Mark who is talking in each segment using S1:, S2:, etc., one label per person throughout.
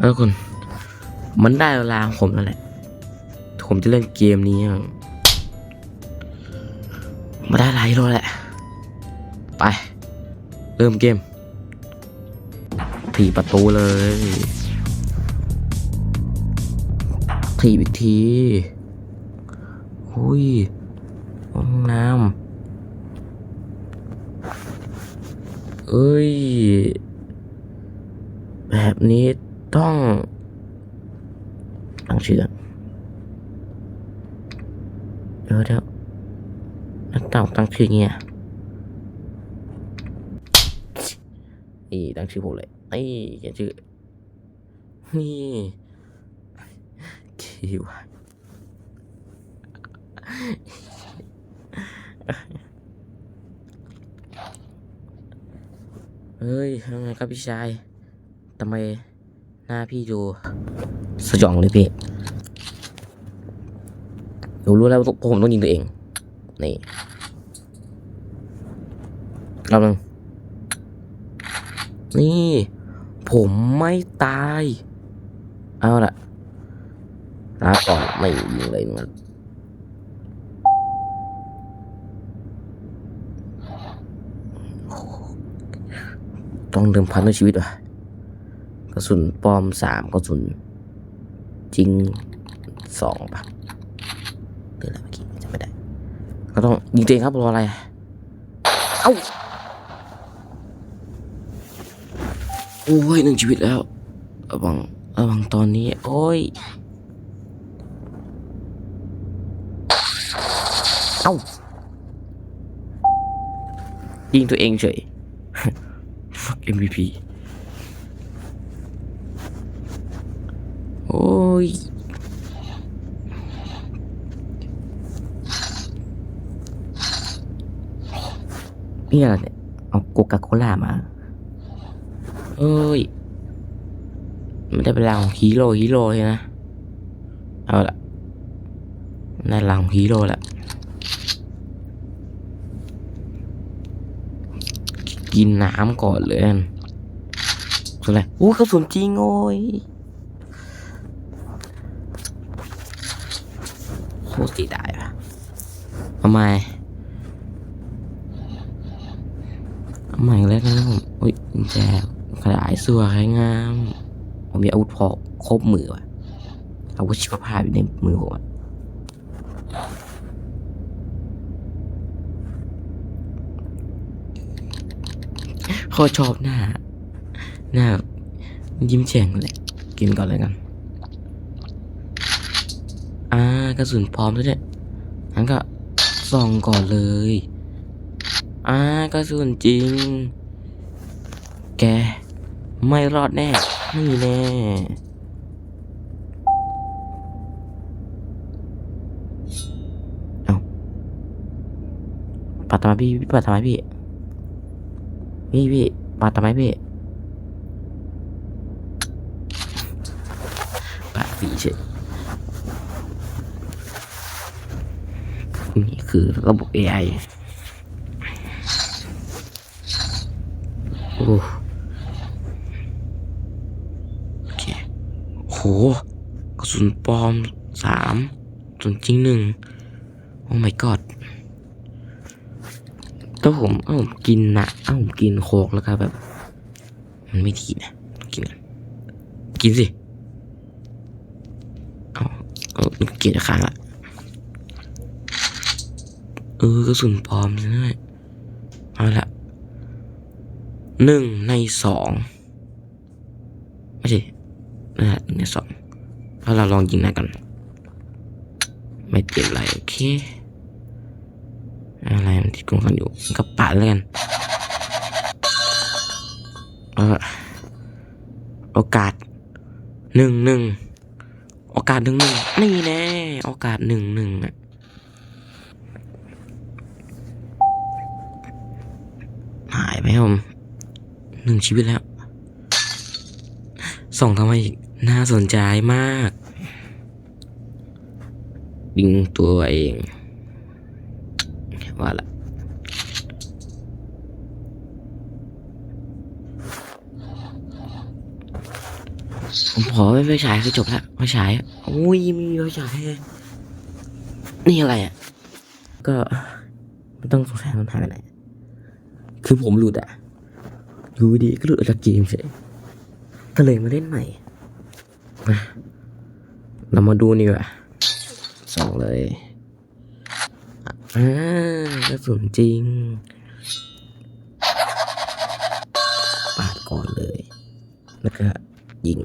S1: เออคุณมันได้เวลาของผมแล้วแหละ ผมจะเล่นเกมนี้มาได้หลายโลแหละ ไป เริ่มเกมถีประตูเลยถีบอีกทีหุยห้องน้ำเอ้ย แบบนี้ ต้องตั้งชื่อก่อนเดี๋ยวเดี๋ยวแล้วต้องตั้งชื่อเงี้ยนี่ตั้งชื่อผมเลยนี่เขียนชื่อ นี่คิวเฮ้ยยังไงครับพี่ชายทำไม น้าพี่ดูสยองเลยพี่หนูรู้แล้วว่าผมต้องยิงตัวเอง นี่รอบหนึงนี่ ผมไม่ตาย เอาละลาก่อนไม่ยิงเลยมันต้องเดิมพันด้วยชีวิตว่ะ ระสุนปลอมสามกระสุน จริงสองปะเดือนอะไรเมื่อกี้จำไม่ได้ ก็ต้องยิงตัวเองครับรออะไร เอ้า โอ้ยหนึ่งชีวิตแล้วระวังระวังตอนนี้ โอ้ย เอ้า ยิงตัวเองเฉย fuck MVP โอ้ยนี่อะไรเอาโกกาโคล่ามา เอ้ย ไม่ได้เป็นรางของฮีโร่ฮีโร่ใช่นะ เอาละได้รางของฮีโร่ละ กินน้ำก่อนเลยนั่นคืออะไรอู้กระสุนจริงโอ้ย โคตรเสียดายอะทำไมทำไมแล้วนะผมอุ้ยแจกระดาษสัวใครงาม ผมมีอาวุธพอครบมือว่ะอาวุธชีวภาพอยู่ในมือผมอะโคชอบหน้า หน้า ยิ้มแฉ่งเลย กินก่อนเลยกัน อ่ากระสุนพร้อมแล้วเนี่ยงั้นก็ส่องก่อนเลย อ่ากระสุนจริง แก ไม่รอดแน่นี่แน่เอาปัดทำไมพี่พี่ปัดทำไมพี่ พี่พี่ปัดทำไมพี่ปัดสีเฉย นี่คือระบบ AI โอ้โอเคโหกระสุนปลอมสามกระสุนจริงหนึ่งโอ้ my god ถ้าผมเอ้าผมกินนะเอ้าผมกินโคกแล้วก็แบบ มันไม่ดีนะกินกินสิเอาเอากินค้างละ เออกระสุนปลอมใช่ไหมเอาละหนึ่งในสองไม่ใช่นะฮะหนึ่งในสองแล้วเราลองยิงหนะกัน ไม่เป็นไรโอเค อะไรมันติดกรงกันอยู่ก็ปาดแล้วกันเออโอกาสหนึ่งหนึ่งโอกาสหนึ่งหนึ่งนี่แน่โอกาสหนึ่งหนึ่งอะ หายไป ครับผมหนึ่งชีวิตแล้วส่องทำไมอีกน่าสนใจมากยิงตัวเองว่าละผมขอไม่ไฟฉายคือจบละไฟฉายอุ้ยมีไฟฉายนี่อะไรอะ ก็ไม่ต้องสงสัยมันหายไปไหน คือผมหลุดอะอยู่ดีก็หลุดออกจากเกมเฉยก็เลยมาเล่นใหม่มาเรามาดูนี่ว่ะสองเลยอ่ากระสุนจริง ปาดก่อนเลย แล้วก็ยิง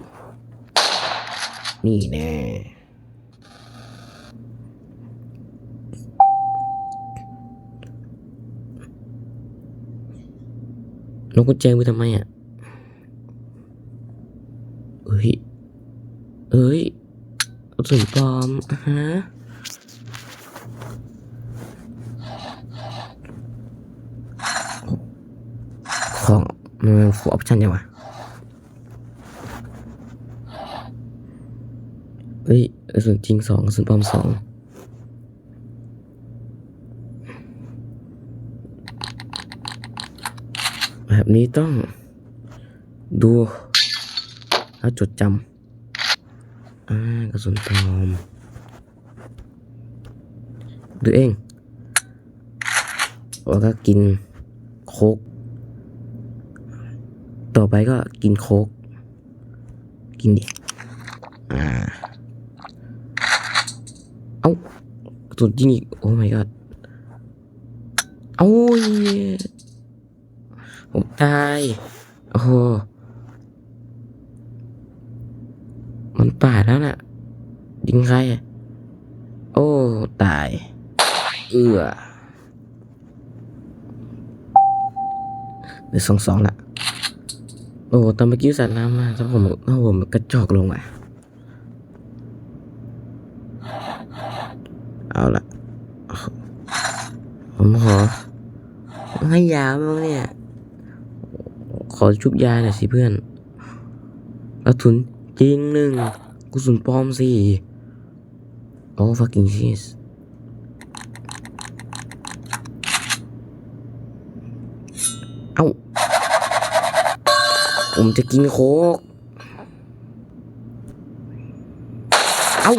S1: นี่แน่ นกกุญแจมือทำไมอะเอ้ย เอ้ยสุนปลอมฮะของมันฟูออปชั่นยังวะเฮ้ยกระสุนจริงสองกระสุนปลอมสอง แบบนี้ต้องดูแล้วจดจำอ่ากระสุนปลอมดูเองแล้วก็กินโคกต่อไปก็กินโคกกินดิอ่าเอ้าสุนจริงอีกโอ้ my god เอ้ย ผมตาย โอ้โห มันป่าดแล้วน่ะ ยิงใครอะโอ้ ตาย เอือเหลือสองสองละโอ้ตอนเมื่อกี้สัตว์น้ำมาถ้าผมถ้าผมกระจอกลงอะ เอาละผมขอให้ยาบ้งเนี่ย ขอชุบยาหน่อยสิเพื่อนกระสุนจริงหนึ่งกระสุนปลอมสี่โอ้ fucking shit เอ้า ผมจะกินโคก เอ้า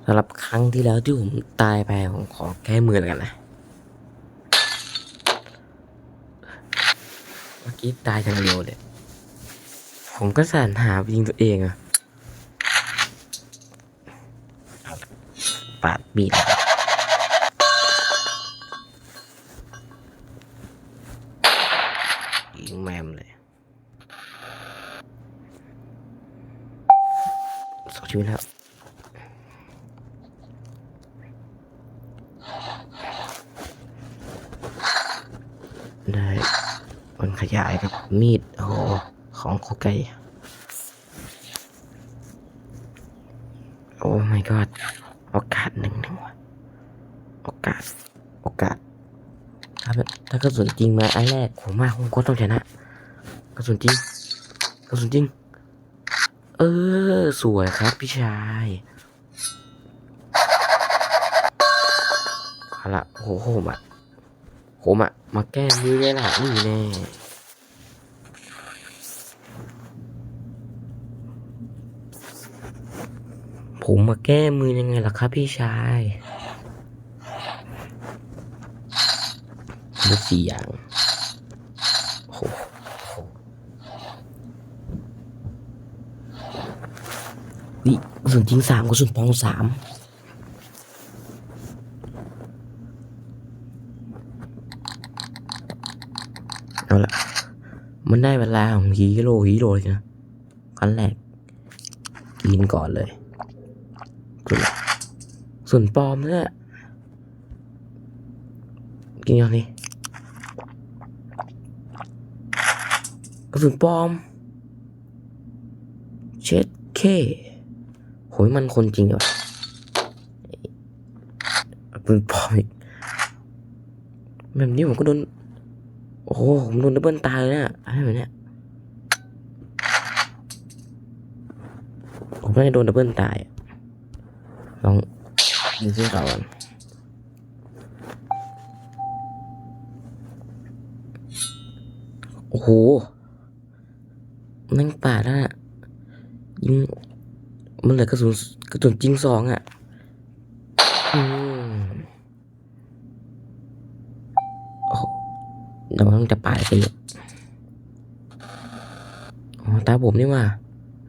S1: สำหรับครั้งที่แล้วที่ผมตายไปผมขอแก้มือแล้วกันนะเมื่อกี้ตายอย่างเร็วเลยผมก็สรรหายิงตัวเองอะปาดบีดยิงแมมเลยสองชีวิตแล้ว ได้ผลขยายกับมีด โอ้ของโคไกโอ้ my god โอกาสหนึ่งหนึ่งว่ะโอกาส โอกาส ถ้าถ้ากระสุนจริงมาอันแรกผมว่าผมก็ต้องชนะกระสุนจริงกระสุนจริง เออ สวยครับพี่ชายเอาละโอ้โหผมอะผมอะมาแก้มือเลยล่ะนี่แน่ ผมมาแก้มือยังไงล่ะครับพี่ชายมือสี่อย่างโอ้โหวิกระสุนจริงสามกระสุนปองสามเอาละมันได้เวลาของฮีโร่ฮีโร่เลยนะขั้นแรกกินก่อนเลย ส่วนส่วนปลอมเนี่ยกินย่างนี้กระสุนปลอม เช็ดเคโหยมันคนจริงเหรอกระสุนปลอมอีกแบบนี้ผมก็โดน โอ้โห ผมโดนดับเบิลตายเลยนะอะไรแบบเนี้ยผมไม่ได้โดนดับเบิลตายอะ ลองดูที่เก่าอนโอ้โหแม่งป่าแล้วนะยิงมันเหลือกระสุนกระสุนจริงสองอะเดี๋ยวมันจะป่าไปเลยอ๋อตาผมนี่ว่า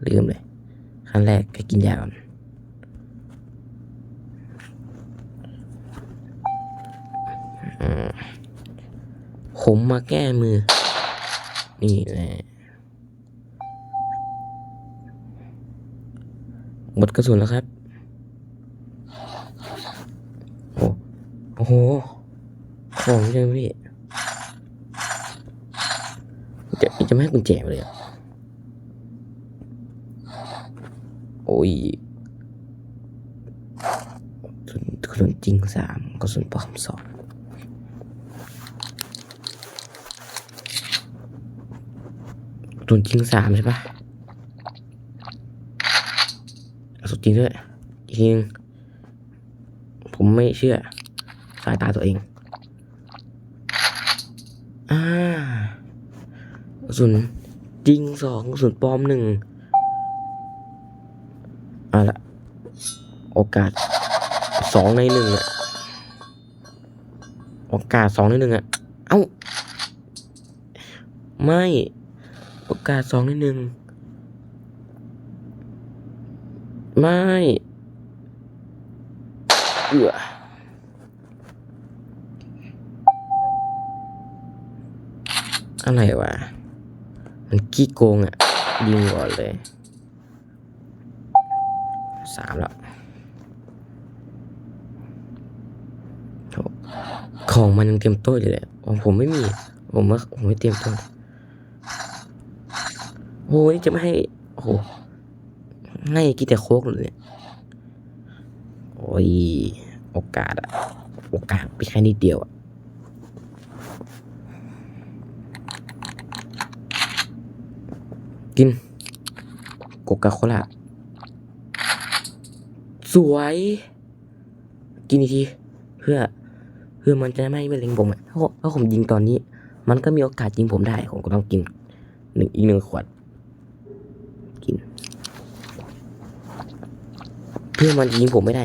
S1: ลืมเลย ขั้นแรกไปกินยาก่อน ผมมาแก้มือ นี่แหละหมดกระสุนแล้วครับ โอ้โอ้โหของยอะพี่จะจะไม่ให้กุญแจเลยเหรอโอ้ยกระสุนกระสุนจริงสามกระสุนปลอมสอง ตุ นจริงสามใช่ปะเอาสุดจริงด้วยอีกทีนึงผมไม่เชื่อ สายตาตัวเองอ่ากระสุนจริงสองกระสุนปลอมหนึ่งเอาละโอกาสสองในหนึ่งอะโอกาสสองในหนึ่งอะเอ้า ไม่ โอกาสสองในหนึ่งไม่เอืออะไรวะ มันกี้โกงอะยิงก่อนเลยสามแล้วของมันยังเตรียมโต้อยู่เลยของผมไม่มี ผมว่าผมไม่เตรียมโต้ โอ้ยจะไม่ให้ โอ้โหให้กินแต่โคกเลยเนี่ย โอ้ย โอกาสอะโอกาสไปแค่นิดเดียวอะกินโกกาโคล่าสวย กินอีกที เพื่อ เพื่อมันจะไม่ไม่เล็งผมอะถ้าผมถ้าผมยิงตอนนี้ มันก็มีโอกาสยิงผมได้ ผมก็ต้องกินหนึ่งอีกหนึ่งขวด กิน เพื่อมันยิงผมไม่ได้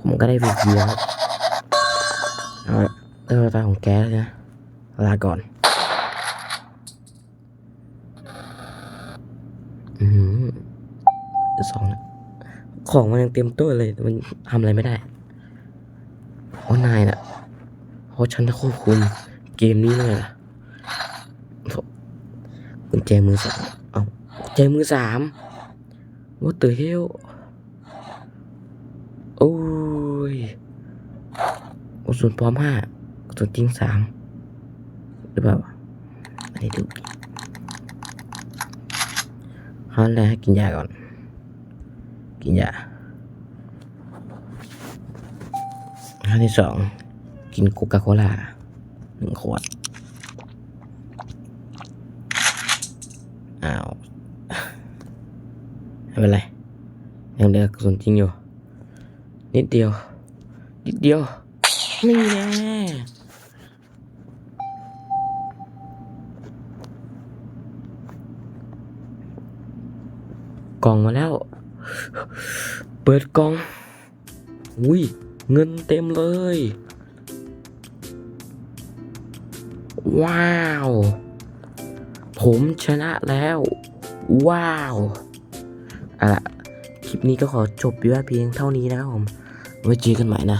S1: ผมก็ได้ฟรีๆแล้วเอาละเออตาของแกแล้วนะลาก่อน อืมสองนะของมันยังเตรียมตัวเลย มันทำอะไรไม่ได้เพราะนายน่ะเพราะฉันควบคุมเกมนี้เลยล่ะโถ่กุญแจมือสองเอากุญแจมือสาม What the hell โอ้ยกระสุนพร้อมห้ากระสุนจริงสามหรือเปล่าไม่ได้ดูขั้นแรกให้กินยาก่อน กินยาขั้นที่สองกินโคคาโคล่าหนึ่งขวดอ้าว เป็นไรยังเหลือกระสุนจริงอยู่ นิดเดียว นิดเดียว นี่แน่กล่องมาแล้ว เปิดกล่องอุ้ย เงินเต็มเลย ว้าว ผมชนะแล้ว ว้าว เอาล่ะคลิปนี้ก็ขอจบไว้เพียงเท่านี้นะครับผม ไว้เจอกันใหม่นะ